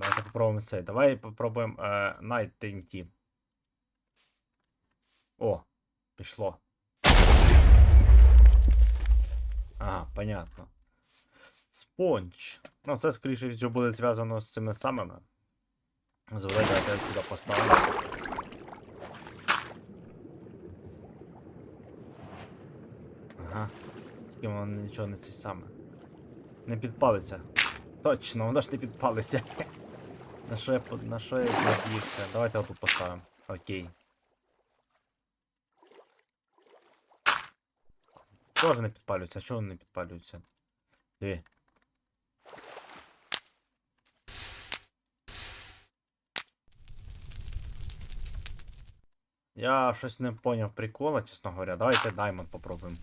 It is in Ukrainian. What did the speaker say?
Давайте попробуємо цей. Давай попробуємо е, Night TNT. О, пішло. Ага, понятно. Спонж. Ну, це, скоріше всього, буде зв'язано з цими самими. Звели, давайте сюди поставимо. Ага. Тільки воно нічого не це саме. Не підпалиться. Точно, воно ж не підпалиться. На я, на я надіявся? Давайте отут поставимо. Окей. Тоже не підпалюється. А чого не підпалюються? Диви. Я щось не поняв прикола, чесно говоря. Давайте Diamond попробуємо.